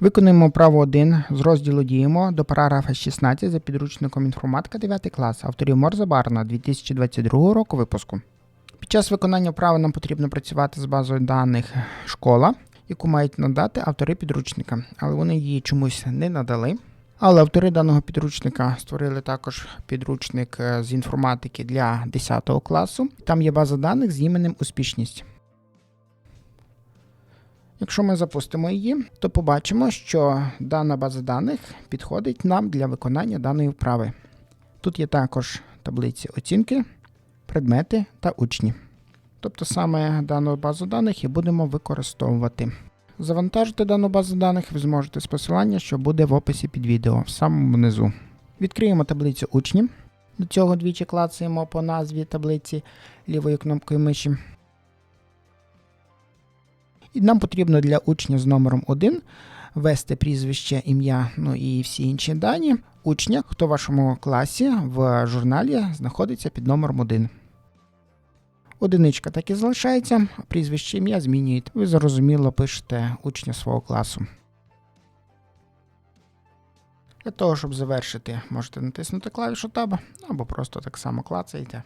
Виконуємо право 1 з розділу Діємо до параграфа 16 за підручником інформатика 9 клас авторів Морза Барна 2022 року випуску. Під час виконання вправи нам потрібно працювати з базою даних школа, яку мають надати автори підручника, але вони її чомусь не надали. Але автори даного підручника створили також підручник е, з інформатики для 10 класу. Там є база даних з іменем успішність. Якщо ми запустимо її, то побачимо, що дана база даних підходить нам для виконання даної вправи. Тут є також таблиці оцінки, предмети та учні. Тобто саме дану базу даних і будемо використовувати. Завантажити дану базу даних ви зможете з посилання, що буде в описі під відео в самому низу. Відкриємо таблицю учні. До цього двічі клацаємо по назві таблиці лівою кнопкою миші. І нам потрібно для учня з номером 1 ввести прізвище, ім'я, ну і всі інші дані учня, хто в вашому класі в журналі знаходиться під номером 1. Одиничка так і залишається, прізвище ім'я змінюєте. Ви зрозуміло пишете учня свого класу. Для того, щоб завершити, можете натиснути клавішу Tab або просто так само клацаєте.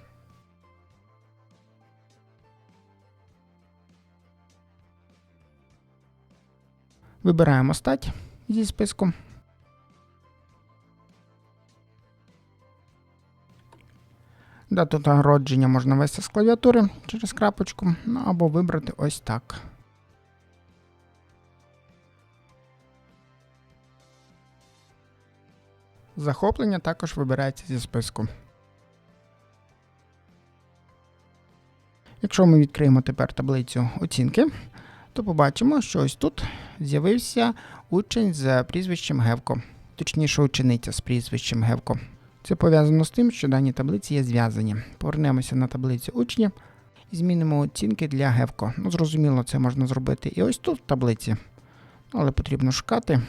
Вибираємо стать зі списку. Дату народження можна ввести з клавіатури через крапочку, ну або вибрати ось так. Захоплення також вибирається зі списку. Якщо ми відкриємо тепер таблицю оцінки, то побачимо, що ось тут з'явився учень з прізвищем Гевко, точніше учениця з прізвищем Гевко. Це пов'язано з тим, що дані таблиці є зв'язані. Повернемося на таблицю учні і змінимо оцінки для Гевко. Ну, зрозуміло, це можна зробити і ось тут в таблиці, але потрібно шукати.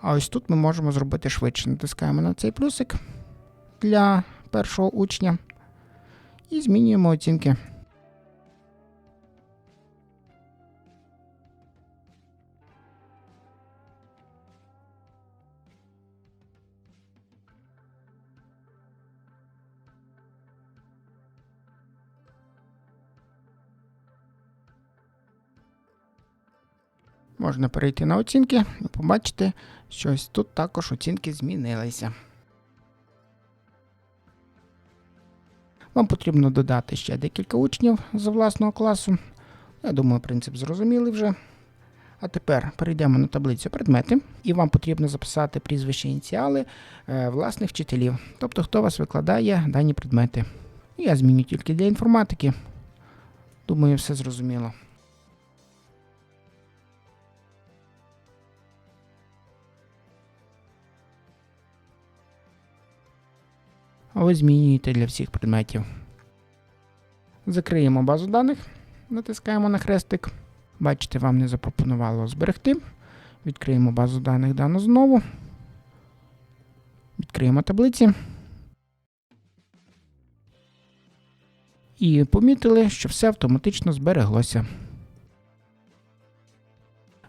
А ось тут ми можемо зробити швидше. Натискаємо на цей плюсик для першого учня і змінюємо оцінки. Можна перейти на оцінки і побачити, що ось тут також оцінки змінилися. Вам потрібно додати ще декілька учнів з власного класу. Я думаю, принцип зрозумілий вже. А тепер перейдемо на таблицю предмети, і вам потрібно записати прізвища ініціали е, власних вчителів, тобто хто вас викладає дані предмети. Я зміню тільки для інформатики. Думаю, все зрозуміло. Ви змінюєте для всіх предметів. Закриємо базу даних, натискаємо на хрестик. Бачите, вам не запропонувало зберегти. Відкриємо базу даних дану знову. Відкриємо таблиці. І помітили, що все автоматично збереглося.